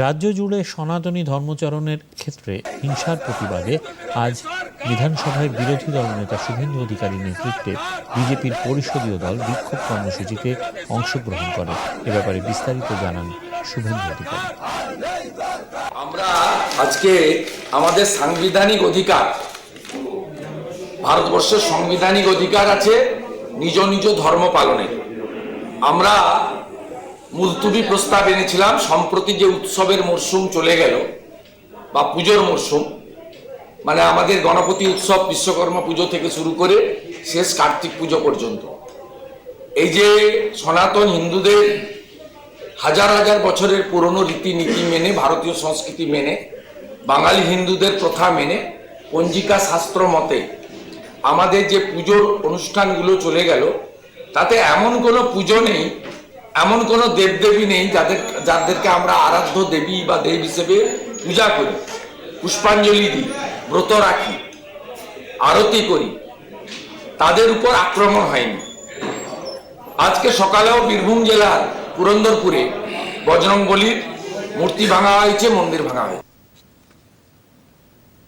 রাজ্য জুড়ে সনাতনী ধর্মচরণের ক্ষেত্রে হিংসার প্রতিবাদে আজ বিধানসভায় বিরোধী দলনেতা শুভেন্দু অধিকারী নেতৃত্বে বিজেপির পরিষদীয় দল বিক্ষোভ কর্মসূচিতে অংশগ্রহণ করে। এ ব্যাপারে বিস্তারিত জানান শুভেন্দু অধিকারী। আমরা আজকে আমাদের সাংবিধানিক অধিকার, ভারতবর্ষের সাংবিধানিক অধিকার আছে নিজ নিজ ধর্ম পালনের আমরা মুলতুবি প্রস্তাব এনেছিলাম, সম্প্রতি যে উৎসবের মরশুম চলে গেল, বা পুজোর মরশুম মানে আমাদের গণপতি উৎসব বিশ্বকর্মা পুজো থেকে শুরু করে শেষ কার্তিক পুজো পর্যন্ত। এই যে সনাতন হিন্দুদের হাজার হাজার বছরের পুরনো রীতিনীতি মেনে, ভারতীয় সংস্কৃতি মেনে, বাঙালি হিন্দুদের প্রথা মেনে, পঞ্জিকা শাস্ত্র মতে আমাদের যে পুজোর অনুষ্ঠানগুলো চলে গেল, তাতে এমন কোনো পুজো নেই এমন কোনো দেবদেবী নেই যাদের, যাদেরকে আমরা আরাধ্য দেবী বা দেব হিসেবে পূজা করি, পুষ্পাঞ্জলি দিই, ব্রত রাখি, আরতি করি, তাদের উপর আক্রমণ হয়নি। আজকে সকালেও বীরভূম জেলার পুরন্দরপুরে বজরং বলির মূর্তি ভাঙা হয়েছে, মন্দির ভাঙা হয়েছে।